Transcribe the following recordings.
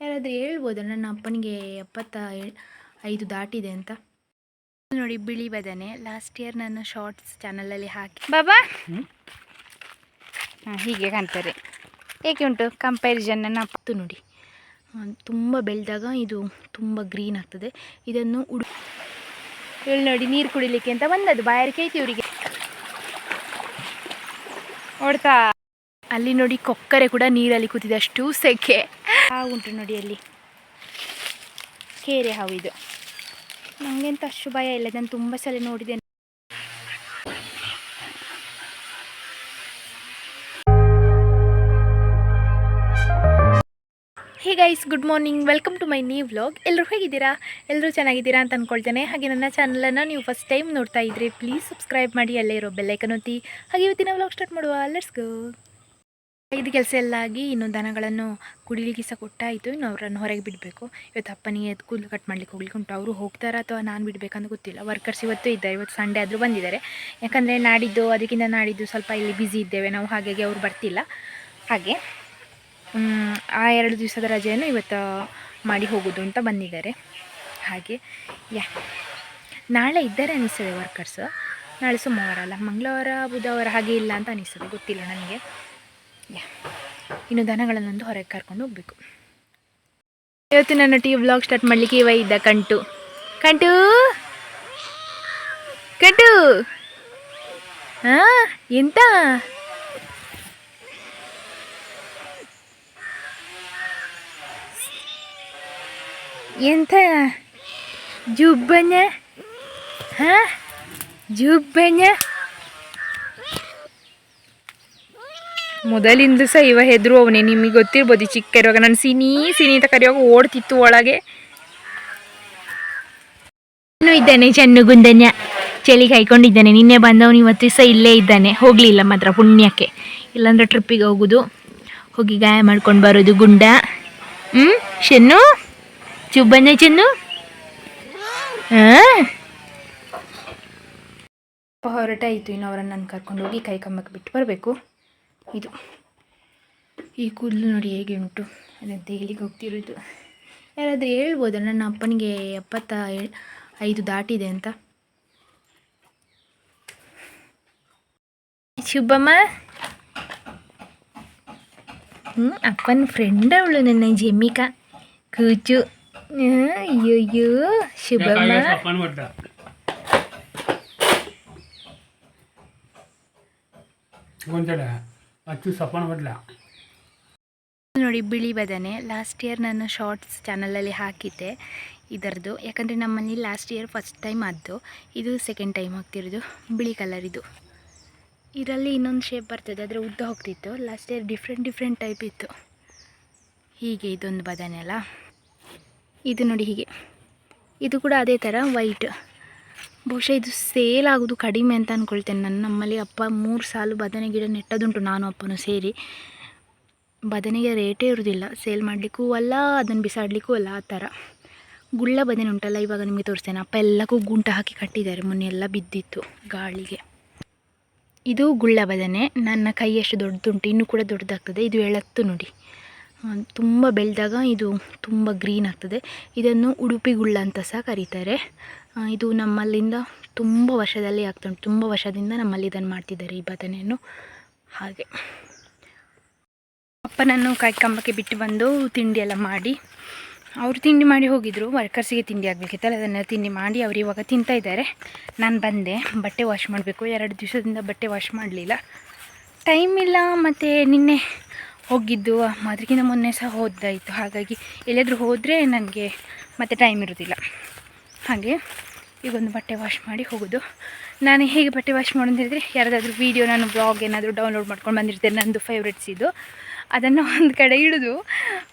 ಯಾರಾದರೂ ಹೇಳ್ಬೋದು? ನನ್ನ ಅಪ್ಪನಿಗೆ ಎಪ್ಪತ್ತ ಐದು ದಾಟಿದೆ ಅಂತ. ನೋಡಿ ಬಿಳಿ ಬದನೆ. ಲಾಸ್ಟ್ ಇಯರ್ ನಾನು ಶಾರ್ಟ್ಸ್ ಚಾನಲಲ್ಲಿ ಹಾಕಿ ಬಾಬಾ! ಹಾಂ ಹೀಗೆ ಕಾಣ್ತಾರೆ. ಏಕೆ ಉಂಟು ಕಂಪ್ಯಾರಿಸನ್ ನನ್ನ ಅಪ್ಪತ್ತು ನೋಡಿ. ತುಂಬ ಬೆಳೆದಾಗ ಇದು ತುಂಬ ಗ್ರೀನ್ ಆಗ್ತದೆ. ಇದನ್ನು ಉಡು ಹೇಳಿ ನೋಡಿ ನೀರು ಕುಡಿಲಿಕ್ಕೆ ಅಂತ ಬಂದದ್ದು. ಬಾಯಾರಿಕೆ ಐತಿ ಇವರಿಗೆ. ಓಡ್ತಾ ಅಲ್ಲಿ ನೋಡಿ ಕೊಕ್ಕರೆ ಕೂಡ ನೀರಲ್ಲಿ ಕೂತಿದೆ, ಅಷ್ಟು ಸೆಕೆ. ಹಾವು ಉಂಟು ನೋಡಿ ಅಲ್ಲಿ. ಕೇರೆ ಹಾವು ಇದು. ನನಗೆಂತ ಅಷ್ಟು ಭಯ ಇಲ್ಲ, ನಾನು ತುಂಬ ಸಲ ನೋಡಿದ್ದೇನೆ hey guys good morning welcome to my new vlog ಎಲ್ಲರೂ ಹೇಗಿದ್ದೀರಾ? ಎಲ್ಲರೂ ಚೆನ್ನಾಗಿದ್ದೀರಾ ಅಂತ ಅಂದ್ಕೊಳ್ತೇನೆ ಹಾಗೆ ನನ್ನ ಚಾನಲನ್ನು ನೀವು ಫಸ್ಟ್ ಟೈಮ್ ನೋಡ್ತಾ ಇದ್ರಿ ಪ್ಲೀಸ್ ಸಬ್ಸ್ಕ್ರೈಬ್ ಮಾಡಿ, ಅಲ್ಲೇ ಇರೋ ಬೆಲ್ಲೈಕನ್ ಒತ್ತಿ. ಹಾಗೆ ಇವತ್ತಿನ ವ್ಲಾಗ್ ಸ್ಟಾರ್ಟ್ ಮಾಡುವ. ಲೆಟ್ಸ್ ಗೋ ಇದು ಕೆಲಸ ಎಲ್ಲ ಆಗಿ ಇನ್ನು ದನಗಳನ್ನು ಕುಡಿಲಿಕ್ಕೆ ಸಹ ಕೊಟ್ಟಾಯಿತು, ಇನ್ನು ಅವರನ್ನು ಹೊರಗೆ ಬಿಡಬೇಕು. ಇವತ್ತು ಅಪ್ಪನಿಗೆ ಕೂದಲು ಕಟ್ ಮಾಡ್ಲಿಕ್ಕೆ ಹೋಗ್ಲಿಕ್ಕೆ ಉಂಟು. ಅವರು ಹೋಗ್ತಾರಾ ಅಥವಾ ನಾನು ಬಿಡಬೇಕಂತ ಗೊತ್ತಿಲ್ಲ. ವರ್ಕರ್ಸ್ ಇವತ್ತು ಇದ್ದಾರೆ. ಇವತ್ತು ಸಂಡೇ ಆದರೂ ಬಂದಿದ್ದಾರೆ. ಯಾಕಂದರೆ ನಾಡಿದ್ದು, ಅದಕ್ಕಿಂತ ನಾಡಿದ್ದು ಸ್ವಲ್ಪ ಇಲ್ಲಿ ಬ್ಯುಸಿ ಇದ್ದೇವೆ. ನಾವು ಹಾಗಾಗಿ ಅವರು ಬರ್ತಿಲ್ಲ. ಹಾಗೆ ಆ ಎರಡು ದಿವಸದ ರಜೆಯನ್ನು ಇವತ್ತು ಮಾಡಿ ಹೋಗೋದು ಅಂತ ಬಂದಿದ್ದಾರೆ. ಹಾಗೆ, ಯಾ, ನಾಳೆ ಇದ್ದಾರೆ ಅನಿಸ್ತದೆ ವರ್ಕರ್ಸ್ ನಾಳೆ ಸೋಮವಾರ ಅಲ್ಲ. ಮಂಗಳವಾರ, ಬುಧವಾರ ಹಾಗೆ ಇಲ್ಲ ಅಂತ ಅನಿಸ್ತದೆ. ಗೊತ್ತಿಲ್ಲ ನನಗೆ. ಇನ್ನು ದನಗಳನ್ನೊಂದು ಹೊರಗೆ ಕರ್ಕೊಂಡು ಹೋಗ್ಬೇಕು. ಇವತ್ತು ನನ್ನ ಟಿ ವ್ಲಾಗ್ ಸ್ಟಾರ್ಟ್ ಮಾಡಲಿಕ್ಕೆ ಇವ ಇದ್ದ ಕಂಟು. ಕಂಟು? ಕಂಟು? ಹಾಂ ಎಂತ? ಎಂತ? ಜುಬ್ಬಣ್ಣ? ಹಾಂ ಜುಬ್ಬಣ್ಣ? ಮೊದಲಿಂದ ಸಹ ಇವ ಹೆದರು ಅವನೇ ನಿಮಗೆ ಗೊತ್ತಿರ್ಬೋದು ಚಿಕ್ಕ ಇರುವಾಗ ನಾನು ಸಿನಿ ಸಿನಿ ಅಂತ ಕರೆಯುವಾಗ ಓಡ್ತಿತ್ತು ಒಳಗೆ. ಇನ್ನು ಇದ್ದಾನೆ ಚೆನ್ನುಗುಂದನ್ಯ ಚಳಿ ಕಾಯ್ಕೊಂಡಿದ್ದಾನೆ. ನಿನ್ನೆ ಬಂದವನು ಇವತ್ತು ಸಹ ಇಲ್ಲೇ ಇದ್ದಾನೆ. ಹೋಗಲಿಲ್ಲ ಮಾತ್ರ ಪುಣ್ಯಕ್ಕೆ. ಇಲ್ಲಾಂದ್ರೆ ಟ್ರಿಪ್ಪಿಗೆ ಹೋಗೋದು. ಹೋಗಿ ಗಾಯ ಮಾಡ್ಕೊಂಡು ಬರೋದು ಗುಂಡ. ಹ್ಞೂ ಚೆನ್ನು? ಚುಬ್ಬಣ್ಣ ಚೆನ್ನು? ಹಾಂ ಹೊರಟಾಯಿತು ಇನ್ನು ಅವರನ್ನು ನಾನು ಕರ್ಕೊಂಡು ಹೋಗಿ ಕೈ ಕಂಬಕ್ಕೆ ಬಿಟ್ಟು ಬರಬೇಕು. ಇದು. ಈ ಕೂದಲು ನೋಡಿ ಹೇಗೆ ಉಂಟು. ಅದಂತ ಹೇಳಿಕ್ಕೆ ಹೋಗ್ತಿರೋದು. ಯಾರಾದರೂ ಹೇಳ್ಬೋದಾ? ನನ್ನ ಅಪ್ಪನಿಗೆ ಎಪ್ಪತ್ತ ಐದು ದಾಟಿದೆ ಅಂತ. ಶುಭಮ್ಮ. ಹ್ಞೂ ಅಪ್ಪನ ಫ್ರೆಂಡ್ ಅವಳು ನನ್ನ ಜಮಿಕಾ. ಕೂಚು. ಅಯ್ಯೋಯ್ಯೋ, ಶುಭಮ್ಮ. ಒಂದ್ಸಲ. ಅಚ್ಚು ಸಪನ ವಾटला ನೋಡಿ, ಬಿಳಿ ಬದನೆ. ಲಾಸ್ಟ್ ಇಯರ್ ನಾನು ಶಾರ್ಟ್ಸ್ ಚಾನಲಲ್ಲಿ ಹಾಕಿದ್ದೆ. ಇದರದ್ದು ಯಾಕಂದರೆ ನಮ್ಮಲ್ಲಿ ಲಾಸ್ಟ್ ಇಯರ್ ಫಸ್ಟ್ ಟೈಮ್ ಆದ್ದು ಇದು ಸೆಕೆಂಡ್ ಟೈಮ್ ಆಗ್ತಿರೋದು ಬಿಳಿ ಕಲರ್ ಇದು. ಇದರಲ್ಲಿ ಇನ್ನೊಂದು ಶೇಪ್ ಬರ್ತದೆ. ಆದರೆ ಉದ್ದ ಹೋಗ್ತಿತ್ತು. Last year different different type ಇತ್ತು. ಹೀಗೆ ಇದೊಂದು ಬದನೆ ಅಲ್ಲ. ಇದು ನೋಡಿ ಹೀಗೆ. ಇದು ಕೂಡ ಅದೇ ಥರ ವೈಟ್ ಬಹುಶಃ ಇದು ಸೇಲ್ ಆಗೋದು ಕಡಿಮೆ ಅಂತ ಅಂದ್ಕೊಳ್ತೇನೆ ನನ್ನ ನಮ್ಮಲ್ಲಿ ಅಪ್ಪ ಮೂರು ಸಾಲು ಬದನೆ ಗಿಡ ನೆಟ್ಟದುಂಟು ನಾನು ಅಪ್ಪನೂ ಸೇರಿ. ಬದನೆಗೆ ರೇಟೇ ಇರೋದಿಲ್ಲ. ಸೇಲ್ ಮಾಡಲಿಕ್ಕೂ ಅಲ್ಲ ಅದನ್ನು ಬಿಸಾಡಲಿಕ್ಕೂ ಅಲ್ಲ, ಆ ಥರ. ಗುಳ್ಳ ಬದನೆ ಉಂಟಲ್ಲ, ಇವಾಗ ನಿಮಗೆ ತೋರಿಸ್ತೇನೆ. ಅಪ್ಪ ಎಲ್ಲಕ್ಕೂ ಗುಂಟ ಹಾಕಿ ಕಟ್ಟಿದ್ದಾರೆ, ಮೊನ್ನೆ ಎಲ್ಲ ಬಿದ್ದಿತ್ತು ಗಾಳಿಗೆ. ಇದು ಗುಳ್ಳ ಬದನೆ. ನನ್ನ ಕೈಯಷ್ಟು ದೊಡ್ಡದುಂಟು ಇನ್ನೂ ಕೂಡ ದೊಡ್ಡದಾಗ್ತದೆ. ಇದು ಎಳತ್ತು ನೋಡಿ. ತುಂಬ ಬೆಳೆದಾಗ ಇದು ತುಂಬ ಗ್ರೀನ್ ಆಗ್ತದೆ. ಇದನ್ನು ಉಡುಪಿ ಗುಳ್ಳ ಅಂತ ಸಹ ಕರೀತಾರೆ. ಇದು ನಮ್ಮಲ್ಲಿಂದ ತುಂಬ ವರ್ಷದಲ್ಲಿ ಆಗ್ತಾ ಉಂಟು. ತುಂಬ ವರ್ಷದಿಂದ ನಮ್ಮಲ್ಲಿ ಇದನ್ನು ಮಾಡ್ತಿದ್ದಾರೆ ಈ ಬದನೆಯನ್ನು ಹಾಗೆ. ಅಪ್ಪನನ್ನು ಕೈ ಕಂಬಕ್ಕೆ ಬಿಟ್ಟು ಬಂದು ತಿಂಡಿ ಎಲ್ಲ ಮಾಡಿ, ಅವರು ತಿಂಡಿ ಮಾಡಿ ಹೋಗಿದ್ರು. ವರ್ಕರ್ಸಿಗೆ ತಿಂಡಿ ಆಗಬೇಕಿತ್ತಲ್ಲ ಅದನ್ನು ತಿಂಡಿ ಮಾಡಿ ಅವರು ಇವಾಗ ತಿಂತಾ ಇದ್ದಾರೆ. ನಾನು ಬಂದೆ, ಬಟ್ಟೆ ವಾಶ್ ಮಾಡಬೇಕು. ಎರಡು ದಿವಸದಿಂದ ಬಟ್ಟೆ ವಾಶ್ ಮಾಡಲಿಲ್ಲ. ಟೈಮ್ ಇಲ್ಲ, ಮತ್ತು ನಿನ್ನೆ ಹೋಗಿದ್ದು. ಅದಕ್ಕಿಂತ ಮೊನ್ನೆ ಸಹ ಹೋದಾಯಿತು ಹಾಗಾಗಿ ಎಲ್ಲಾದರೂ ಹೋದರೆ ನನಗೆ ಮತ್ತೆ ಟೈಮ್ ಇರೋದಿಲ್ಲ. ಹಾಗೆ. ಈಗೊಂದು ಬಟ್ಟೆ ವಾಶ್ ಮಾಡಿ ಹೋಗೋದು. ನಾನು ಹೇಗೆ ಬಟ್ಟೆ ವಾಶ್ ಮಾಡೋದು ಹೇಳಿದ್ರೆ ಯಾರಾದರೂ ವೀಡಿಯೋ ನಾನು ಬ್ಲಾಗ್ ಏನಾದರೂ ಡೌನ್ಲೋಡ್ ಮಾಡ್ಕೊಂಡು ಬಂದಿರ್ತೇನೆ ನಂದು ಫೇವ್ರೆಟ್ಸ್ ಇದು. ಅದನ್ನು ಒಂದು ಕಡೆ ಇಡೋದು.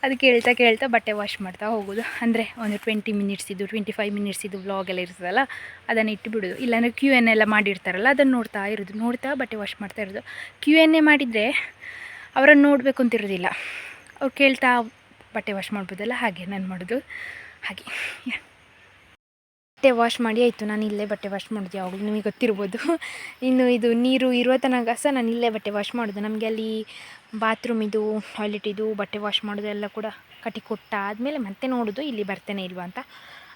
ಅದು ಕೇಳ್ತಾ ಕೇಳ್ತಾ ಬಟ್ಟೆ ವಾಶ್ ಮಾಡ್ತಾ ಹೋಗೋದು. ಅಂದರೆ ಒಂದು ಟ್ವೆಂಟಿ ಮಿನಿಟ್ಸ್ ಇದು ಟ್ವೆಂಟಿ ಫೈವ್ ಮಿನಿಟ್ಸ್ ಇದು ವ್ಲಾಗ್ ಎಲ್ಲ ಇರ್ತದಲ್ಲ, ಅದನ್ನು ಇಟ್ಟು ಬಿಡೋದು ಇಲ್ಲಾಂದರೆ ಕ್ಯೂ ಎನ್ ಎಲ್ಲ ಮಾಡಿರ್ತಾರಲ್ಲ, ಅದನ್ನು ನೋಡ್ತಾ ಇರೋದು. ನೋಡ್ತಾ ಬಟ್ಟೆ ವಾಶ್ ಮಾಡ್ತಾ ಇರೋದು. ಕ್ಯೂ ಎನ್ ಎ ಮಾಡಿದರೆ ಅವರನ್ನು ನೋಡಬೇಕು ಅಂತಿರೋದಿಲ್ಲ ಅವ್ರು ಕೇಳ್ತಾ ಬಟ್ಟೆ ವಾಶ್ ಮಾಡ್ಬೋದಲ್ಲ, ಹಾಗೆ ನಾನು ಮಾಡೋದು. ಹಾಗೆ. ಬಟ್ಟೆ ವಾಶ್ ಮಾಡಿ ಆಯಿತು, ನಾನು ಇಲ್ಲೇ ಬಟ್ಟೆ ವಾಶ್ ಮಾಡೋದು ಯಾವಾಗಲೂ, ನಿಮಗೆ ಗೊತ್ತಿರ್ಬೋದು. ಇನ್ನು ಇದು ನೀರು ಇರುವ ತನಕ ಸಹ ನಾನು ಇಲ್ಲೇ ಬಟ್ಟೆ ವಾಶ್ ಮಾಡೋದು. ನಮಗೆ ಅಲ್ಲಿ ಬಾತ್ರೂಮ್ ಇದು ಟಾಯ್ಲೆಟ್ ಇದು, ಬಟ್ಟೆ ವಾಶ್ ಮಾಡೋದೆಲ್ಲ ಕೂಡ ಕಟ್ಟಿ ಕೊಟ್ಟಾದಮೇಲೆ ಮತ್ತೆ ನೋಡೋದು, ಇಲ್ಲಿ ಬರ್ತೇನೆ ಇಲ್ವಾ ಅಂತ.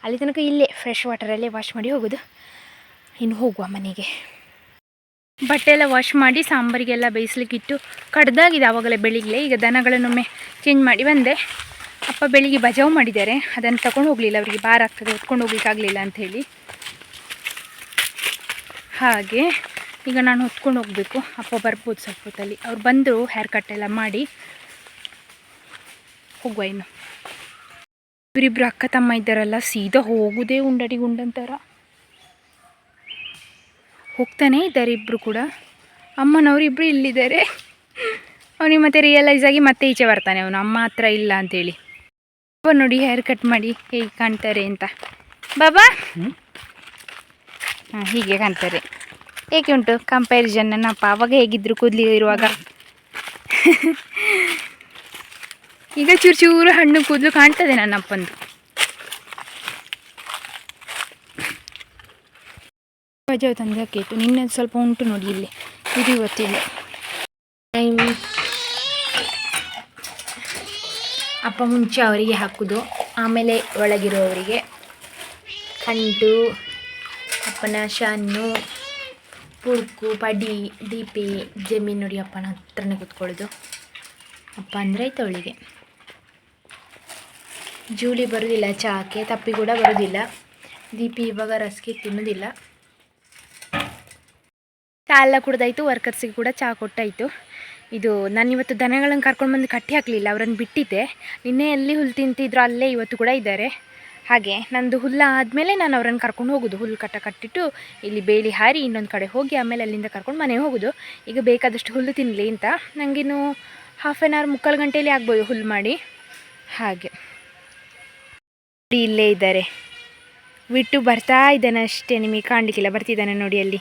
ಅಲ್ಲಿ ತನಕ ಇಲ್ಲೇ ಫ್ರೆಶ್ ವಾಟರಲ್ಲೇ ವಾಶ್ ಮಾಡಿ ಹೋಗೋದು. ಇನ್ನು ಹೋಗುವ ಮನೆಗೆ. ಬಟ್ಟೆ ಎಲ್ಲ ವಾಶ್ ಮಾಡಿ ಸಾಂಬಾರಿಗೆಲ್ಲ ಬೇಯಿಸ್ಲಿಕ್ಕಿಟ್ಟು ಕಡ್ದಾಗಿದೆ ಆವಾಗಲೇ ಬೆಳಿಗ್ಗೆ. ಈಗ ದನಗಳನ್ನೊಮ್ಮೆ ಚೇಂಜ್ ಮಾಡಿ ಬಂದೆ. ಅಪ್ಪ ಬೆಳಿಗ್ಗೆ ಬಜಾವ್ ಮಾಡಿದ್ದಾರೆ. ಅದನ್ನು ತಗೊಂಡು ಹೋಗಲಿಲ್ಲ. ಅವರಿಗೆ ಭಾರ ಆಗ್ತದೆ. ಹೊತ್ಕೊಂಡು ಹೋಗ್ಲಿಕ್ಕಾಗಲಿಲ್ಲ ಅಂಥೇಳಿ ಹಾಗೆ ಈಗ ನಾನು ಹೊತ್ಕೊಂಡು ಹೋಗಬೇಕು. ಅಪ್ಪ ಬರ್ಬೋದು ಸ್ವಲ್ಪ ಹೊತ್ತಲ್ಲಿ ಅವ್ರು ಬಂದರು ಹೇರ್ ಕಟ್ ಎಲ್ಲ ಮಾಡಿ. ಹೋಗುವ ಇನ್ನು. ಇವರಿಬ್ರು ಅಕ್ಕ ತಮ್ಮ ಇದ್ದಾರಲ್ಲ, ಸೀದಾ ಹೋಗುದೇ ಉಂಡಡಿ ಗುಂಡಂತಾರ. ಹೋಗ್ತಾನೆ ಇದ್ದಾರೆ ಇಬ್ಬರು ಕೂಡ. ಅಮ್ಮನವರಿಬ್ಬರು ಇಲ್ಲಿದ್ದಾರೆ. ಅವನಿಗೆ ಮತ್ತೆ ರಿಯಲೈಸ್ ಆಗಿ ಮತ್ತೆ ಈಚೆ ಬರ್ತಾನೆ ಅವನು. ಅಮ್ಮ ಹತ್ರ ಇಲ್ಲ ಅಂತೇಳಿ ಅಪ್ಪ ನೋಡಿ ಹೇರ್ ಕಟ್ ಮಾಡಿ ಹೇಗೆ ಕಾಣ್ತಾರೆ ಅಂತ. ಬಾಬಾ? ಹಾಂ ಹೀಗೆ ಕಾಣ್ತಾರೆ. ಹೇಗೆ ಉಂಟು ಕಂಪ್ಯಾರಿಸನ್ ನನ್ನಪ್ಪ ಅವಾಗ ಹೇಗಿದ್ರು ಕೂದಲಿ ಇರುವಾಗ? ಈಗ ಚೂರು ಚೂರು ಹಣ್ಣು ಕೂದಲು ಕಾಣ್ತದೆ ನನ್ನಪ್ಪಂದು ಬಜಾವ್ ತಂದು ಹಾಕಿತ್ತು ನಿನ್ನೆ ಸ್ವಲ್ಪ ಉಂಟು ನೋಡಿ ಇಲ್ಲಿ. ಇದು ಇವತ್ತಿಲ್ಲ ಟೈಮ್ ಅಪ್ಪ ಮುಂಚೆ ಅವರಿಗೆ ಹಾಕೋದು, ಆಮೇಲೆ ಒಳಗಿರೋವರಿಗೆ ಕಂಟು, ಅಪ್ಪನ ಶಾನು ಪುಡ್ಕು ಪಡಿ ದೀಪಿ ಜಮೀನು ನೋಡಿ ಅಪ್ಪನ ಹತ್ರನೇ ಕೂತ್ಕೊಳ್ಳೋದು. ಅಪ್ಪ ಅಂದರೆ ಆಯ್ತು ಅವಳಿಗೆ. ಜೂಲಿ ಬರೋದಿಲ್ಲ, ಚಾಕೆ, ತಪ್ಪಿ ಕೂಡ ಬರೋದಿಲ್ಲ. ದೀಪಿ ಇವಾಗ ರಸ್ಗೆ ತಿನ್ನೋದಿಲ್ಲ. ಚಾ ಎಲ್ಲ ಕುಡ್ದಾಯ್ತು ವರ್ಕರ್ಸಿಗೆ ಕೂಡ ಚಾ ಕೊಟ್ಟಾಯಿತು. ಇದು ನಾನು ಇವತ್ತು ದನಗಳನ್ನು ಕರ್ಕೊಂಡು ಬಂದು ಕಟ್ಟಿ ಹಾಕಲಿಲ್ಲ, ಅವರನ್ನು ಬಿಟ್ಟಿದ್ದೆ. ನಿನ್ನೆ ಎಲ್ಲಿ ಹುಲ್ಲು ತಿಂತಿದ್ರು ಅಲ್ಲೇ ಇವತ್ತು ಕೂಡ ಇದ್ದಾರೆ. ಹಾಗೆ ನಂದು ಹುಲ್ಲ ಆದಮೇಲೆ ನಾನು ಅವರನ್ನು ಕರ್ಕೊಂಡು ಹೋಗೋದು. ಹುಲ್ಲು ಕಟ್ಟ ಕಟ್ಟಿಟ್ಟು ಇಲ್ಲಿ ಬೇಲಿ ಹಾರಿ ಇನ್ನೊಂದು ಕಡೆ ಹೋಗಿ ಆಮೇಲೆ ಅಲ್ಲಿಂದ ಕರ್ಕೊಂಡು ಮನೆಗೆ ಹೋಗೋದು. ಈಗ ಬೇಕಾದಷ್ಟು ಹುಲ್ಲು ತಿನ್ನಲಿ ಅಂತ. ನನಗಿನ್ನು ಹಾಫ್ ಆನ್ ಅವರ್ ಮುಕ್ಕಾಲು ಗಂಟೆಯಲ್ಲಿ ಆಗ್ಬೋದು ಹುಲ್ಲು ಮಾಡಿ. ಹಾಗೆ. ಇಲ್ಲೇ ಇದ್ದಾರೆ. ಬಿಟ್ಟು ಬರ್ತಾ ಇದ್ದಾನೆ ಅಷ್ಟೇ, ನಿಮಗೆ ಕಾಣಲಿಕ್ಕಿಲ್ಲ. ಬರ್ತಿದ್ದಾನೆ ನೋಡಿ ಅಲ್ಲಿ.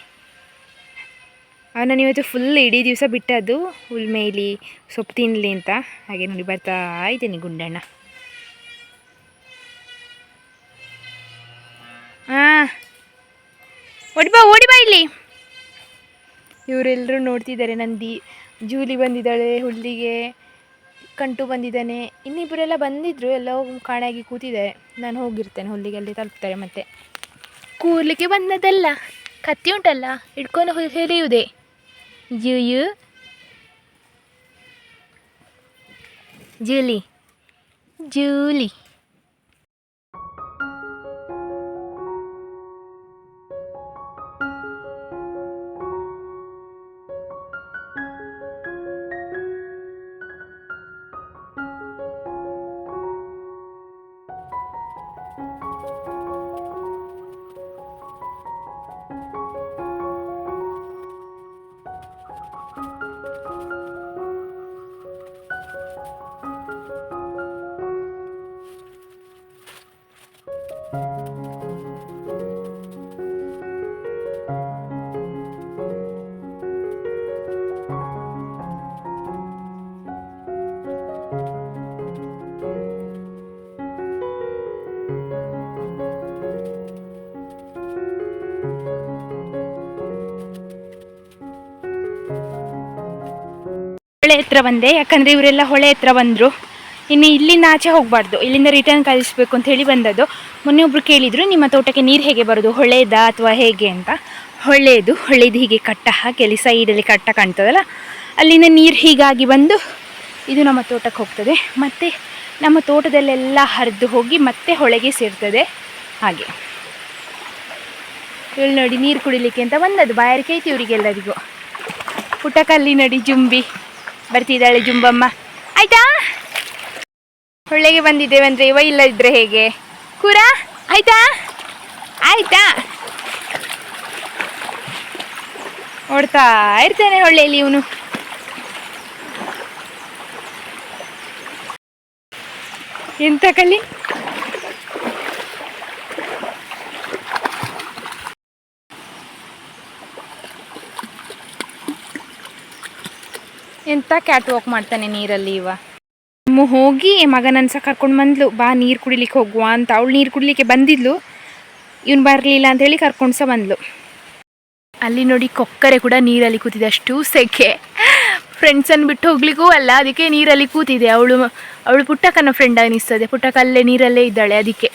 ಅವನನ್ನು ಇವತ್ತು ಫುಲ್ ಇಡೀ ದಿವಸ ಬಿಟ್ಟದ್ದು ಹುಲ್ ಮೇಯ್ಲಿ ಸೊಪ್ಪು ತಿನ್ನಲಿ ಅಂತ. ಹಾಗೆ ನೋಡಿ ಬರ್ತಾ ಇದ್ದೀನಿ ಗುಂಡಣ್ಣ. ಹಾಂ ಓಡಿ ಬಾ ಓಡಿ ಬಾ ಇಲ್ಲಿ. ಇವರೆಲ್ಲರೂ ನೋಡ್ತಿದ್ದಾರೆ ನಂದಿ ಜೂಲಿ ಬಂದಿದ್ದಾಳೆ ಹುಲ್ಲಿಗೆ ಕಂಟು ಬಂದಿದ್ದಾನೆ. ಇನ್ನಿಬ್ಬರೆಲ್ಲ ಬಂದಿದ್ರು, ಎಲ್ಲ ಕಾಣಾಗಿ ಕೂತಿದ್ದಾರೆ. ನಾನು ಹೋಗಿರ್ತೇನೆ ಹುಲ್ಲಿಗೆ ಅಲ್ಲಿ ತಲುಪ್ತಾರೆ ಮತ್ತೆ. ಕೂರ್ಲಿಕ್ಕೆ ಬಂದದ್ದಲ್ಲ ಕತ್ತಿ ಉಂಟಲ್ಲ ಹಿಡ್ಕೊಂಡು ಹುಲ್ ಜೂಯು ಜೂಲಿ ಜೂಲಿ ಹೊಳೆ ಹತ್ರ ಬಂದೆ, ಯಾಕಂದರೆ ಇವರೆಲ್ಲ ಹೊಳೆ ಹತ್ರ ಬಂದರು. ಇನ್ನು ಇಲ್ಲಿಂದ ಆಚೆ ಹೋಗಬಾರ್ದು. ಇಲ್ಲಿಂದ ರಿಟರ್ನ್ ಕಳಿಸ್ಬೇಕು ಅಂತ ಹೇಳಿ ಬಂದದ್ದು. ಮೊನ್ನೆ ಒಬ್ರು ಕೇಳಿದರು, ನಿಮ್ಮ ತೋಟಕ್ಕೆ ನೀರು ಹೇಗೆ ಬರೋದು ಹೊಳೆದ ಅಥವಾ ಹೇಗೆ ಅಂತ. ಹೊಳೆದು ಹೊಳೆದು ಹೀಗೆ ಕಟ್ಟ ಹಾಕಿ ಅಲ್ಲಿ ಸೈಡಲ್ಲಿ ಕಟ್ಟ ಕಾಣ್ತದಲ್ಲ, ಅಲ್ಲಿಂದ ನೀರು ಹೀಗಾಗಿ ಬಂದು ಇದು ನಮ್ಮ ತೋಟಕ್ಕೆ ಹೋಗ್ತದೆ. ಮತ್ತು ನಮ್ಮ ತೋಟದಲ್ಲೆಲ್ಲ ಹರಿದು ಹೋಗಿ ಮತ್ತೆ ಹೊಳೆಗೆ ಸೇರ್ತದೆ ಹಾಗೆ. ಇಲ್ಲಿ ನೋಡಿ, ನೀರು ಕುಡಿಲಿಕ್ಕೆ ಅಂತ ಬಂದದ್ದು. ಬಾಯಾರಿಕೆ ಐತಿ ಇವರಿಗೆಲ್ಲರಿಗೂ ಪುಟಕಲ್ಲಿ ನೋಡಿ ಜುಂಬಿ, ಬರ್ತಿದ್ದಾಳೆ ಜುಂಬಮ್ಮ. ಆಯ್ತಾ? ಹೊಳೆಗೆ ಬಂದಿದ್ದೇವೆ ಅಂದರೆ ಇವ ಇಲ್ಲದಿದ್ರೆ ಹೇಗೆ? ಕೂರ? ಆಯ್ತಾ? ಆಯ್ತಾ? ಓಡ್ತಾ ಇರ್ತೇನೆ ಹೊಳ್ಳೆಯಲ್ಲಿ ಇವನು. ಎಂತ ಕಲಿ? ಎಂತ ಕ್ಯಾಟ್ ವಾಕ್ ಮಾಡ್ತಾನೆ ನೀರಲ್ಲಿ ಇವ? ಅಮ್ಮ ಹೋಗಿ ಮಗನನ್ನ ಸಹ ಕರ್ಕೊಂಡು ಬಂದ್ಲು. ಬಾ, ನೀರು ಕುಡಿಲಿಕ್ಕೆ ಹೋಗುವ ಅಂತ ಅವಳು ನೀರು ಕುಡಿಲಿಕ್ಕೆ ಬಂದಿದ್ಲು. ಇವನು ಬರಲಿಲ್ಲ ಅಂತ ಹೇಳಿ ಕರ್ಕೊಂಡು ಸಹ ಬಂದ್ಲು. ಅಲ್ಲಿ ನೋಡಿ ಕೊಕ್ಕರೆ ಕೂಡ ನೀರಲ್ಲಿ ಕೂತಿದೆ ಅಷ್ಟು ಸೆಕೆ. ಫ್ರೆಂಡ್ಸನ್ನು ಬಿಟ್ಟು ಹೋಗ್ಲಿಕ್ಕೂ ಅಲ್ಲ, ಅದಕ್ಕೆ ನೀರಲ್ಲಿ ಕೂತಿದೆ. ಅವಳು ಅವಳು ಪುಟ್ಟಕ್ಕನ ಫ್ರೆಂಡ್ ಅನ್ನಿಸ್ತದೆ. ಪುಟ್ಟಕ್ಕ ಅಲ್ಲೇ ನೀರಲ್ಲೇ ಇದ್ದಾಳೆ, ಅದಕ್ಕೆ.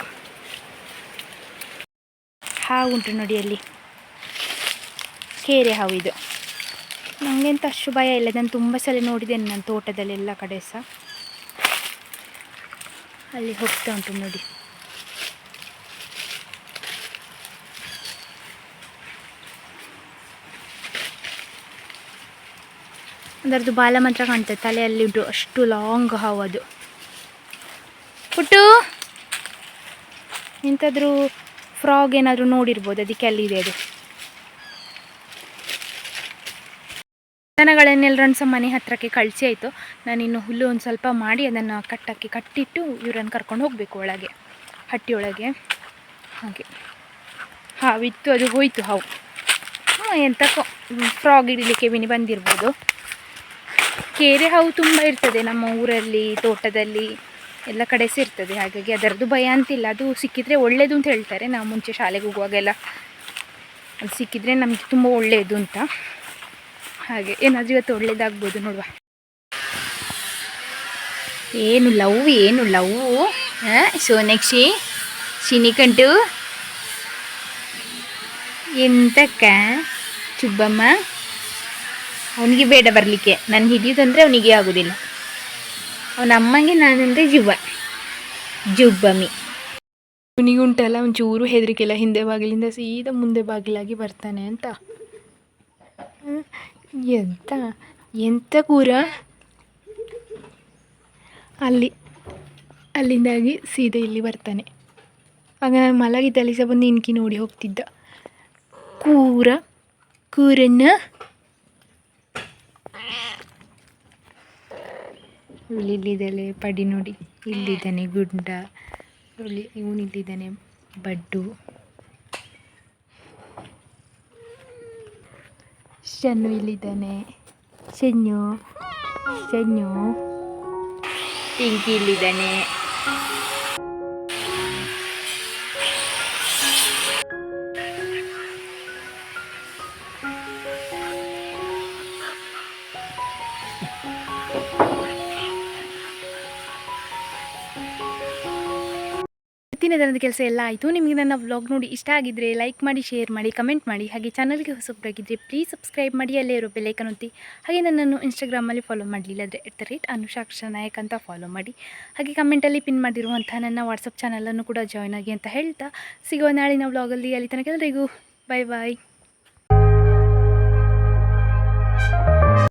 ಹಾವು ಉಂಟು ನೋಡಿ ಅಲ್ಲಿ. ಕೇರೆ ಹಾವು ಇದು. ನನಗೆಂತ ಅಷ್ಟು ಭಯ ಇಲ್ಲ. ನಾನು ತುಂಬ ಸಲ ನೋಡಿದ್ದೇನೆ ನನ್ನ ತೋಟದಲ್ಲಿ ಎಲ್ಲ ಕಡೆ ಸಹ. ಅಲ್ಲಿ ಹೋಗ್ತಾ ಉಂಟು ನೋಡಿ. ಅದರದ್ದು ಬಾಲ ಮಾತ್ರ ಕಾಣ್ತದೆ, ತಲೆಯಲ್ಲಿ ಅಷ್ಟು ಲಾಂಗ್ ಹಾವು ಅದು. ಪುಟ್ಟು ಎಂತಾದರೂ ಫ್ರಾಗ್ ಏನಾದರೂ ನೋಡಿರ್ಬೋದು, ಅದಕ್ಕೆ ಅಲ್ಲಿದೆ ಅದು. ದನಗಳನ್ನೆಲ್ಲರನ್ನು ಸಹ ಮನೆ ಹತ್ರಕ್ಕೆ ಕಳಿಸಿ ಆಯಿತು. ನಾನಿನ್ನು ಹುಲ್ಲು ಒಂದು ಸ್ವಲ್ಪ ಮಾಡಿ ಅದನ್ನು ಕಟ್ಟಕ್ಕೆ ಕಟ್ಟಿಟ್ಟು ಇವರನ್ನು ಕರ್ಕೊಂಡು ಹೋಗಬೇಕು ಒಳಗೆ ಹಟ್ಟಿಯೊಳಗೆ ಹಾಗೆ. ಹಾವಿತ್ತು ಅದು ಹೋಯಿತು ಹಾವು. ಎಂಥ ಫ್ರಾಗ್ ಇಡಲಿಕ್ಕೆ ವಿನಿ ಬಂದಿರ್ಬೋದು. ಕೆರೆ ಹಾವು ತುಂಬ ಇರ್ತದೆ ನಮ್ಮ ಊರಲ್ಲಿ, ತೋಟದಲ್ಲಿ, ಎಲ್ಲ ಕಡೆ ಸೇರ್ತದೆ. ಹಾಗಾಗಿ ಅದರದ್ದು ಭಯ ಅಂತಿಲ್ಲ. ಅದು ಸಿಕ್ಕಿದರೆ ಒಳ್ಳೆಯದು ಅಂತ ಹೇಳ್ತಾರೆ. ನಾವು ಮುಂಚೆ ಶಾಲೆಗೆ ಹೋಗುವಾಗೆಲ್ಲ. ಅದು ಸಿಕ್ಕಿದರೆ ನಮಗೆ ತುಂಬ ಒಳ್ಳೆಯದು ಅಂತ. ಹಾಗೆ ಏನಾದರೂ ಇವತ್ತು ಒಳ್ಳೇದಾಗ್ಬೋದು ನೋಡುವ. ಏನು ಲವ್ ಏನು ಲವ್? ಸೋನಾಕ್ಷಿ ಶಿನಿಕಂಟು. ಎಂತಕ್ಕ? ಚುಬ್ಬಮ್ಮ. ಅವನಿಗೆ ಬೇಡ ಬರಲಿಕ್ಕೆ. ನಾನು ಹಿಡಿಯೋದಂದರೆ ಅವನಿಗೆ ಆಗೋದಿಲ್ಲ. ಅವನ ಅಮ್ಮಂಗೆ ನಾನಂದರೆ ಜುಬ್ಬ ಜುಬ್ಬಮ್ಮಿ. ಅವನಿಗೆ ಉಂಟಲ್ಲ ಒಂಚೂರು ಹೆದರಿಕೆಲ್ಲ ಹಿಂದೆ ಬಾಗಿಲಿಂದ ಸೀದಾ ಮುಂದೆ ಬಾಗಿಲಾಗಿ ಬರ್ತಾನೆ ಅಂತ. ಎಂತ? ಎಂತ ಕೂರ? ಅಲ್ಲಿ, ಅಲ್ಲಿಂದಾಗಿ ಸೀದಾ ಇಲ್ಲಿ ಬರ್ತಾನೆ. ಆಗ ನಾನು ಮಲಗಿದ್ದಲ್ಲಿ ಸಹ ಬಂದು ಇನ್ಕಿ ನೋಡಿ ಹೋಗ್ತಿದ್ದ. ಕೂರ ಕೂರನ್ನ ಇಲ್ಲಿದ್ದಾಳೆ ಪಡಿ ನೋಡಿ. ಇಲ್ಲಿದ್ದಾನೆ ಗುಂಡ. ಇವನಿಲ್ಲಿದ್ದಾನೆ ಬಡ್ಡು. ಶನ್ನು ಇಲ್ಲಿದ್ದಾನೆ ಶನ್ನು ಶನ್ನು ಪಿಂಕಿ ಇಲ್ಲಿದ್ದಾನೆ ಇವತ್ತಿನ ದಿನದ ಕೆಲಸ ಎಲ್ಲ ಆಯಿತು. ನಿಮಗೆ ನನ್ನ ವ್ಲಾಗ್ ನೋಡಿ ಇಷ್ಟ ಆಗಿದ್ದರೆ ಲೈಕ್ ಮಾಡಿ ಶೇರ್ ಮಾಡಿ ಕಮೆಂಟ್ ಮಾಡಿ. ಹಾಗೆ ಚಾನಲ್ಗೆ ಹೊಸಬ್ರಾಗಿದ್ದರೆ ಪ್ಲೀಸ್ ಸಬ್ಸ್ಕ್ರೈಬ್ ಮಾಡಿ, ಅಲ್ಲೇ ಇರೋ ಬೆಲೈಕನ್ ಒತ್ತಿ. ಹಾಗೆ ನನ್ನನ್ನು ಇನ್ಸ್ಟಾಗ್ರಾಮಲ್ಲಿ ಫಾಲೋ ಮಾಡಲಿಲ್ಲ ಅಂದರೆ at the rate Anushaksha Nayak ಅಂತ ಫಾಲೋ ಮಾಡಿ. ಹಾಗೆ ಕಮೆಂಟಲ್ಲಿ ಪಿನ್ ಮಾಡಿರುವಂಥ ನನ್ನ ವಾಟ್ಸಪ್ ಚಾನಲನ್ನು ಕೂಡ ಜಾಯ್ನ್ ಆಗಿ ಅಂತ ಹೇಳ್ತಾ. ಸಿಗೋ ನಾಳಿನ ವ್ಲಾಗಲ್ಲಿ ಅಲ್ಲಿ ತನಕ ಎಲ್ಲರಿಗೂ ಬಾಯ್ ಬಾಯ್